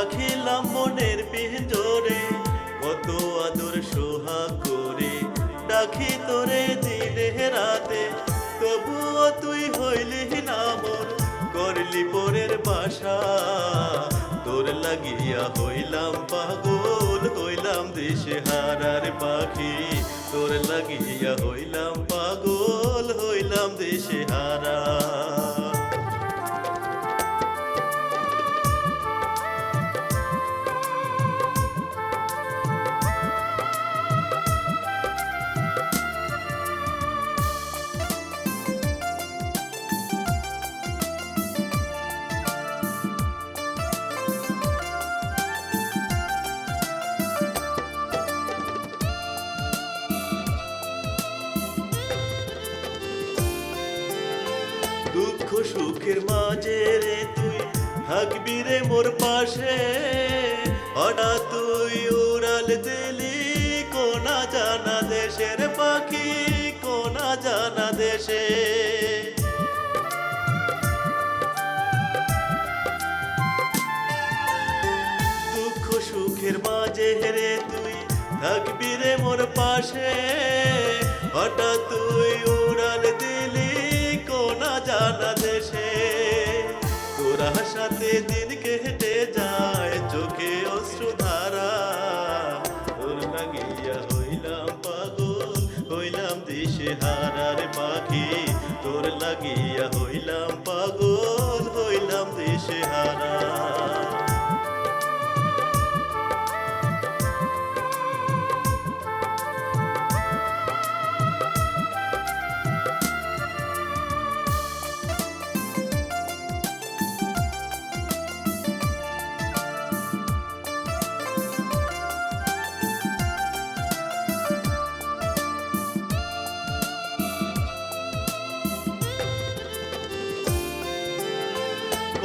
রাখিলাম মনের পিঞ্জরে কত আদর সোহাগ করে ডাকি তোরে রাতে। তবুও তুই হইলি না করলি পরের বাসা। তোর লাগিয়া হইলাম পাগল, হইলাম দেশে হারার পাখি। তোর লাগিয়া হইলাম পাগল, হইলাম দেশে হারা দুঃখ সুখের মাঝে রে তুই থাকবি রে মোর পাশে। হঠাৎ তুই উড়াল দিলি কোনা জানা দেশের পাখি, কোনা জানা দেশে। দুঃখ সুখের মাঝে রে তুই থাকবি রে মোর পাশে। হঠাৎ তুই উড়াল দিলি দিন কেটে যায়, চোখে অশ্রুধারা ওর লাগিয়া হইলাম পাগল, হইলাম দিশে হারার পাখি। তোর লাগিয়া হইলাম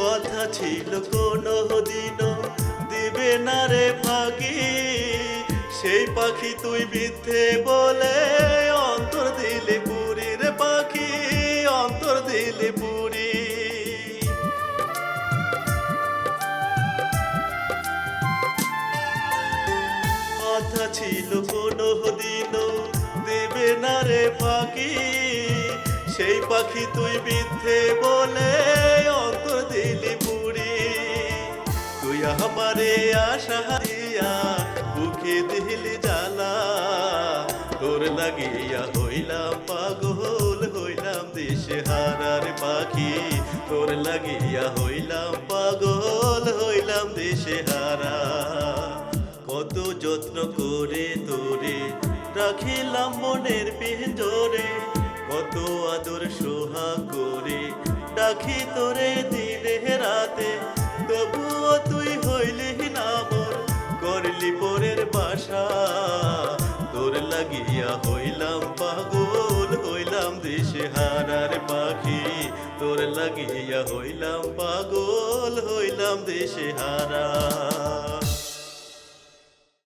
কথা ছিল কোনো দিনও দিবে না রে ফাঁকি, সেই পাখি তুই মিথ্যে বলে অন্তর দিলে পুরী রে পাখি, অন্তর দিলে পুরী। কথা ছিল কোনো দিনও দেবে না রে পাখি সেই পাখি তুই মিথ্যে বলে দিলি তুই আমারে আশা বুকে দিলি তোর লাগিয়া হইলাম পাগল, হইলাম দেশে হারার পাখি। তোর লাগিয়া হইলাম পাগল, হইলাম দেশে হারা কত যত্ন করে তোরে রাখিলাম মনের পিঞ্জরে। কত আদর সোহাগ করে ডাকি তোরে দিনে তোর লাগিয়া হইলাম পাগল হইলাম দেশে হারা।